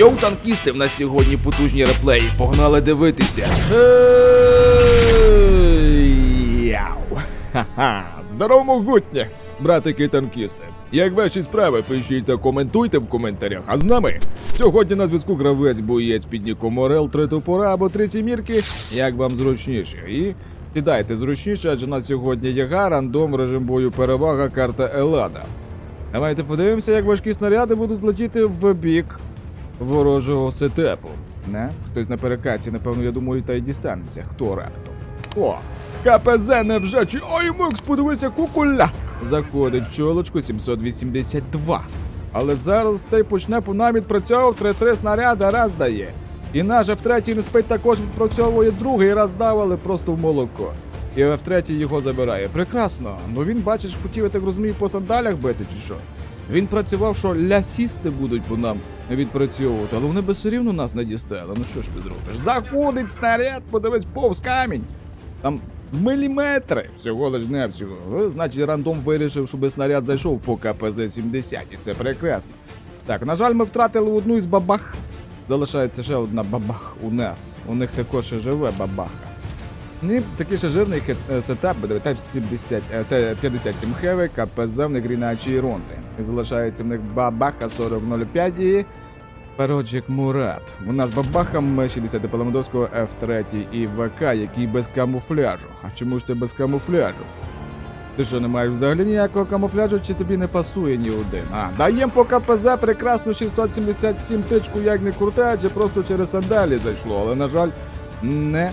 Йоу, танкісти, в нас сьогодні потужні реплеї. Погнали дивитися. Ха-ха. Здорово, могутнє, братики танкісти. Як ваші справи, пишіть та коментуйте в коментарях. А з нами сьогодні на зв'язку гравець боєць під ніком Орел, три топора або три сімірки, як вам зручніше. І кидайте зручніше, адже на сьогодні єга, рандом, режим бою перевага, карта Елада. Давайте подивимося, як важкі снаряди будуть летіти в бік ворожого сетепу. Не? Хтось на перекаті, напевно, я думаю, та й дістанеться. Хто раптом? О! КПЗ невже чи ой, Микс, подивися, кукуля! Заходить в чолочку 782. Але зараз цей почне по нам відпрацьовував 3-3 снаряди раз дає. І наш F3 не спить також відпрацьовує другий раз дав, але просто в молоко. І F3 його забирає. Прекрасно. Ну він, бачиш, хотів, я так розумію, по сандалях бити чи що. Він працював, що лясісти будуть по нам відпрацьовувати, але вони би все рівно нас не дістали. Ну що ж ти зробиш? Заходить снаряд, подивись, повз камінь. Там міліметри всього лиш не всього. Ну, Значить, рандом вирішив, щоб снаряд зайшов по КПЗ-70, і це прекрасно. Так, на жаль, ми втратили одну із бабах. Залишається ще одна бабах у нас. У них також ще живе бабаха. Не такий ще жирний е, сетап, Type 70, е, Т- 57 хеви, КПЗ в них гріначі ронти. І залишається в них бабаха 4005 і Пароджик Мурат. У нас бабаха М60 Паламодовського F3 і ВК, який без камуфляжу. А чому ж ти без камуфляжу? Ти що, не маєш взагалі ніякого камуфляжу, чи тобі не пасує ні один? А, даєм по КПЗ прекрасну 677 тичку, як не круте, адже просто через сандалі зайшло, але, на жаль, не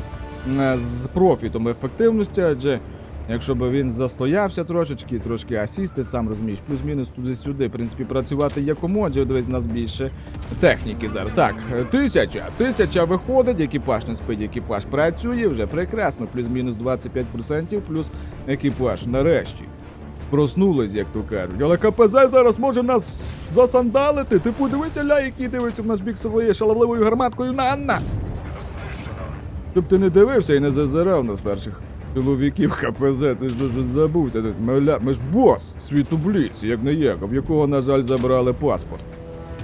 е, з профітом ефективності, адже якщо б він застоявся трошечки, трошки асістить, сам розумієш, плюс-мінус туди-сюди, в принципі, працювати як у моді, дивись, нас більше техніки зараз. Так, тисяча, тисяча виходить, екіпаж не спить, екіпаж працює вже прекрасно, плюс-мінус 25%, плюс екіпаж нарешті. Проснулись, як то кажуть. Але КПЗ зараз може нас засандалити. Ти подивися, ля, який дивиться в наш бік своєю шаловливою гарматкою на Анна. Щоб ти не дивився і не зазирав на старших чоловіків КПЗ, ти ж ж забувся десь. Ми, ми ж бос світу бліц, як не як, в якого, на жаль, забрали паспорт.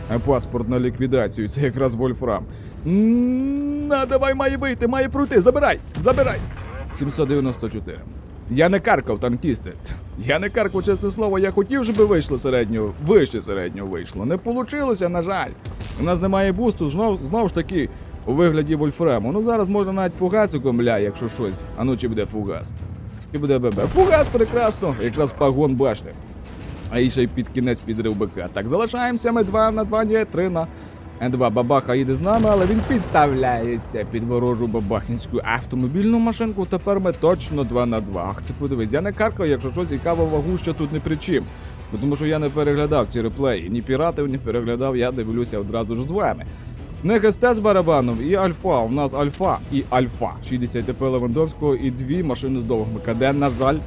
А паспорт на ліквідацію це якраз Вольфрам. На, давай має вийти, має пройти. Забирай! Забирай! 794. Я не каркав, танкісти. Я не каркав, чесне слово, я хотів, щоб вийшло середнього, вище середнього вийшло. Не получилося, на жаль. У нас немає бусту, знов, знову ж таки, у вигляді вольфраму. Ну зараз можна навіть фугасиком, бля, якщо щось. А ну чи буде фугас? Чи буде ББ? Фугас прекрасно, якраз пагон бачите. А і ще й під кінець підрив БК. Так, залишаємося ми 2 на 2, ні, 3 на 2. Бабаха їде з нами, але він підставляється під ворожу бабахінську автомобільну машинку. Тепер ми точно 2 на 2. Ах ти подивись, я не каркав, якщо щось і кава вагу ще тут не при чим. Тому що я не переглядав ці реплеї. Ні піратів, ні переглядав, я дивлюся одразу ж з вами. Не з барабаном і Альфа. У нас Альфа і Альфа. 60 ТП Левандовського і дві машини з довгими. КД, на жаль,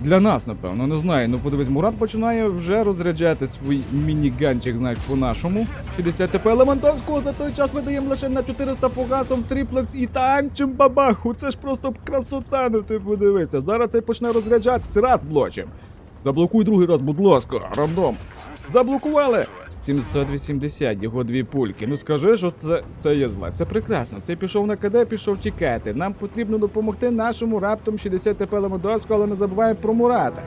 для нас, напевно, не знаю. Ну подивись, Мурат починає вже розряджати свій мініганчик, знаєш, по-нашому. 60 ТП Лемонтовського за той час ми даємо лише на 400 фугасом триплекс і танчим бабаху. Це ж просто красота, ну ти подивися. Зараз цей почне розряджатися раз блочим. Заблокуй другий раз, будь ласка, рандом. Заблокували! 780, його дві пульки. Ну скажи, що це, це є зле. Це прекрасно. Це пішов на КД, пішов тікати. Нам потрібно допомогти нашому раптом 60 ТП Лемодовського, але не забуваємо про Мурата.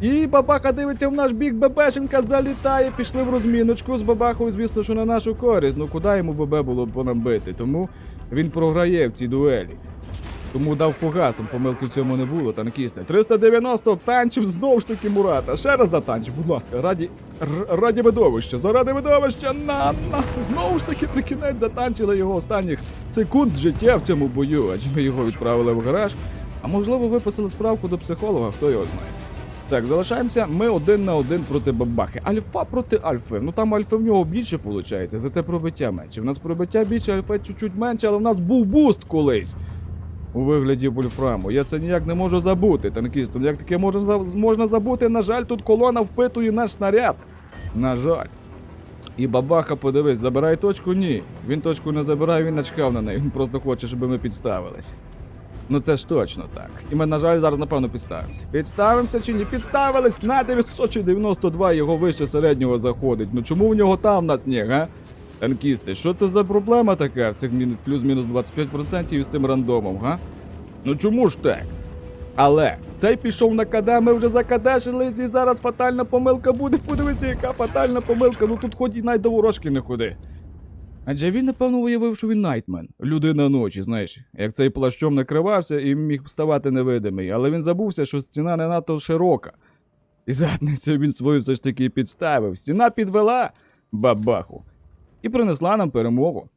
І бабаха дивиться в наш бік, ББшенька залітає, пішли в розміночку з бабахою, звісно, що на нашу користь. Ну куди йому ББ було по нам бити? Тому він програє в цій дуелі. Тому дав фугасом, помилки в цьому не було, танкісти. 390 танчив знову ж таки Мурата. Ще раз затанчив, будь ласка, раді раді видовища, заради видовища, на, на. Знову ж таки при кінець затанчили його останніх секунд життя в цьому бою, адже ми його відправили в гараж. А можливо, виписали справку до психолога, хто його знає. Так, залишаємося ми один на один проти бабахи. Альфа проти альфи. Ну там альфи в нього більше виходить, зате пробиття менше. В нас пробиття більше, альфа чуть-чуть менше, але в нас був буст колись. У вигляді вольфраму. Я це ніяк не можу забути, танкістом. Як таке можна, можна забути? На жаль, тут колона впитує наш снаряд. На жаль. І бабаха, подивись, забирай точку? Ні. Він точку не забирає, він начкав на неї. Він просто хоче, щоб ми підставились. Ну це ж точно так. І ми, на жаль, зараз, напевно, підставимося. Підставимося чи ні? Підставились на 992 його вище середнього заходить. Ну чому в нього там в нас ні, га? Танкісти, що то за проблема така в цих плюс-мінус 25% і з тим рандомом, га? Ну чому ж так? Але цей пішов на КД, ми вже закадешились, і зараз фатальна помилка буде. Подивися, яка фатальна помилка. Ну тут хоч і най до ворожки не ходи. Адже він, напевно, уявив, що він найтмен, людина ночі, знаєш, як цей плащом накривався і міг ставати невидимий, але він забувся, що стіна не надто широка. І задницю він свою все ж таки підставив. Стіна підвела бабаху і принесла нам перемогу.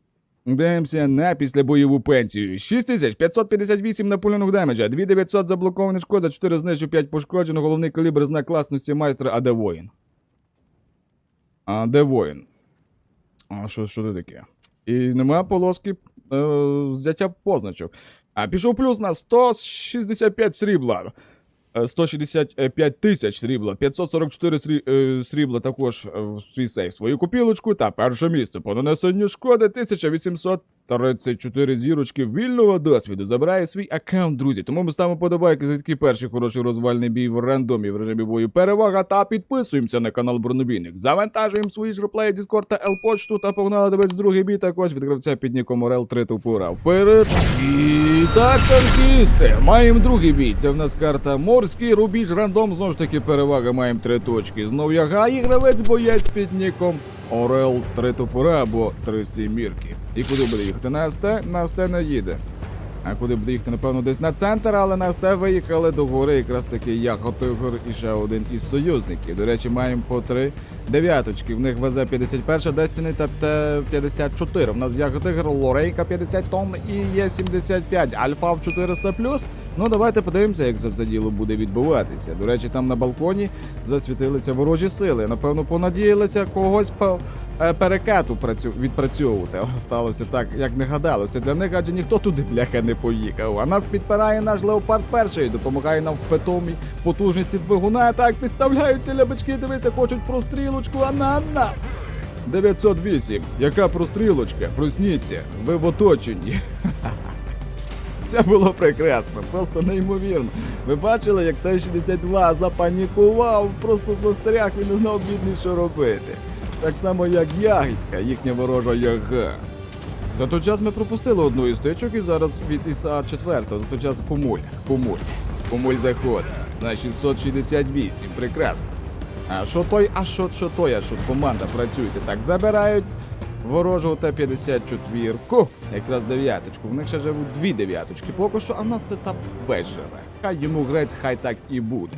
Дивимося на післябойову пенсію. 6558 напульних демеджа, 2900 заблокованих шкода, 4 знищу, 5 пошкоджено, головний калібр знак класності майстра, а де воїн? А де воїн? А що, що це таке? І нема полоски е, взяття позначок. А пішов плюс на 165 срібла. Е, 165 тисяч срібла, 544 срі, е, срібла також е, в свій сейф свою купілочку та перше місце. По нанесенню шкоди 1834 зірочки вільного досвіду. Забирає свій аккаунт, друзі. Тому ми ставимо подобайки за такий перший хороший розвальний бій в рандомі в режимі бою перевага та підписуємося на канал Бронебійник. Завантажуємо свої ж реплеї Discord та L-почту та погнали дивись другий бій також від гравця під ніком Орел 3 тупура. Вперед! І так, танкісти! Маємо другий бій. Це в нас карта Морський рубіж рандом. Знову ж таки перевага маємо три точки. Знов яга і гравець боєць під ніком Орел 3 топора або 3 сімірки. І куди буде їхати? наста СТ? Не їде. А куди буде їхати, напевно, десь на центр, але на СТ виїхали до гори якраз таки я Готигор і ще один із союзників. До речі, маємо по три дев'яточки. В них ВЗ 51, Destiny та Т-54. В нас Яготигр, Лорейка 50 тонн і є 75. Альфа в 400+. Ну давайте подивимося, як це діло буде відбуватися. До речі, там на балконі засвітилися ворожі сили. Напевно, понадіялися когось по е, перекату відпрацьовувати. Але сталося так, як не гадалося. Для них адже ніхто туди бляха не поїхав. А нас підпирає наш леопард перший, допомагає нам в питомій потужності двигуна. Так підставляються лябачки, дивися, хочуть прострілочку, а на на. 908. Яка прострілочка? Просніться, ви в оточенні. Це було прекрасно, просто неймовірно. Ви бачили, як Т-62 запанікував, просто застряг, він не знав бідний, що робити. Так само, як ягідка, їхня ворожа яга. За той час ми пропустили одну із тичок і зараз від ІСА 4 за той час помуль. Помуль. Помуль заходить. На 668. Прекрасно. А що той, а що, що той, а що команда працюйте так, забирають ворожого Т-54, якраз дев'яточку. В них ще живуть дві дев'яточки. Поки що, а в нас сетап весь живе. Хай йому грець, хай так і буде.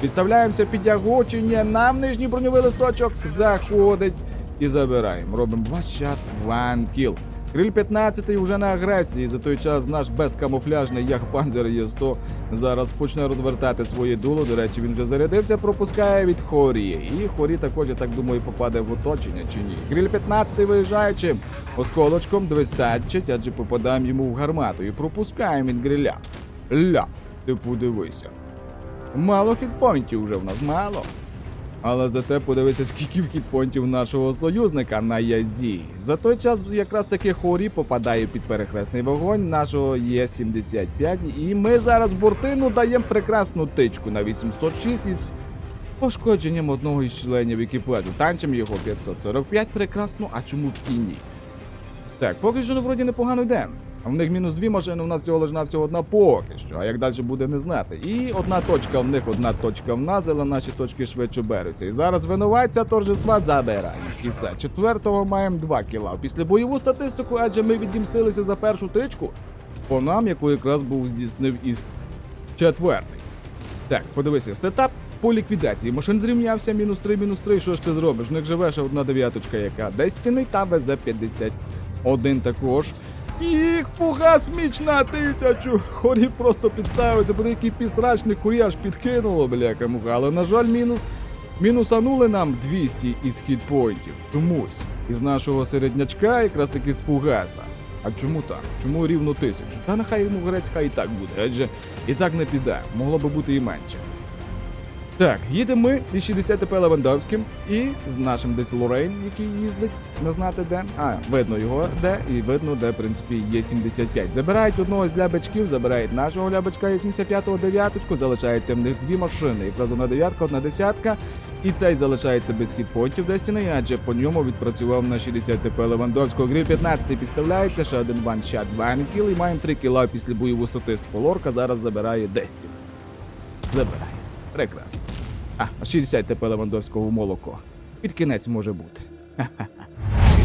Підставляємося під ягочення, нам нижній броньовий листочок заходить і забираємо. Робимо два щат, one. Криль 15 вже на агресії. За той час наш безкамуфляжний Ягпанзер Є100 зараз почне розвертати своє дуло. До речі, він вже зарядився, пропускає від Хорії. І Хорі також, я так думаю, попаде в оточення чи ні. Криль 15 виїжджаючи осколочком двистачить, адже попадаємо йому в гармату і пропускаємо від гриля. Ля, ти подивися. Мало хітпойнтів вже в нас, мало. Але зате подивися, скільки хітпойнтів нашого союзника на Язі. За той час якраз таки хорі попадає під перехресний вогонь нашого Є-75. І ми зараз бортину даємо прекрасну тичку на 806 із пошкодженням одного із членів екіпажу. Танчимо його 545 прекрасно, а чому б і ні? Так, поки що ну, вроді непогано йде. В них мінус дві машини, у нас всього лиш навсього одна поки що, а як далі буде не знати. І одна точка в них, одна точка в нас, але наші точки швидше беруться. І зараз винуватця торжества забирає. І все, четвертого маємо два кіла. Після бойову статистику, адже ми відімстилися за першу тичку, по нам, яку якраз був здійснив із четвертий. Так, подивися, сетап по ліквідації. Машин зрівнявся, мінус 3, мінус 3, що ж ти зробиш? В них живе ще одна дев'яточка, яка десь Destiny та ВЗ-51 також. Їх фугас міч на тисячу. Хорі просто підставився, бо який пісрачник хорі аж підкинуло, бляка муха. Але, на жаль, мінус. Мінусанули нам 200 із хітпойнтів. Чомусь. Із нашого середнячка, якраз таки з фугаса. А чому так? Чому рівно тисячу? Та нехай йому грець хай і так буде, адже і так не піде, могло би бути і менше. Так, їдемо ми із 60 ТП Левандовським і з нашим десь Лорейн, який їздить, не знати де. А, видно його де, і видно, де, в принципі, є 75. Забирають одного з лябачків, забирають нашого лябачка і 75-го дев'яточку, залишається в них дві машини. Якраз одна дев'ятка, одна десятка. І цей залишається без хітпонтів Destiny, адже по ньому відпрацював на 60 ТП Левандовського. Грі 15 підставляється, ще один два анкіл, і маємо 3 кіла після бойову статистику. Лорка зараз забирає Destiny. Забирає. Прекрасно. А, 60 ТП Левандовського молоко. Під кінець може бути. І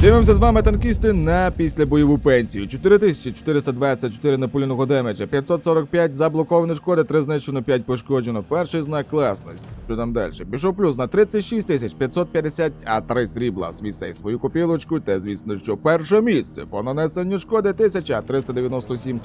Дивимося з вами танкісти на післябойову пенсію. 4424 напульного демеджа, 545 заблокованої шкоди, 3 знищено, 5 пошкоджено. Перший знак класності. Що там далі? Пішов плюс на 36 тисяч 550, а 3 срібла. Свій сейф свою копілочку. Та звісно, що перше місце по нанесенню шкоди 1397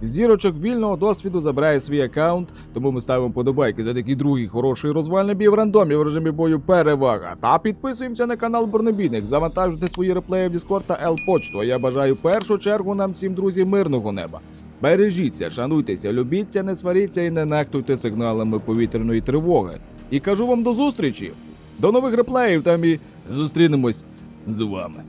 зірочок вільного досвіду забирає свій аккаунт, тому ми ставимо подобайки за такий другий хороший розвальний бій в рандомі в режимі бою перевага. Та підписуємося на канал Бронебійник, завантажуйте свої реплеї в Discord та L-почту. А я бажаю в першу чергу нам всім друзі мирного неба. Бережіться, шануйтеся, любіться, не сваріться і не нехтуйте сигналами повітряної тривоги. І кажу вам до зустрічі! До нових реплеїв там і зустрінемось з вами.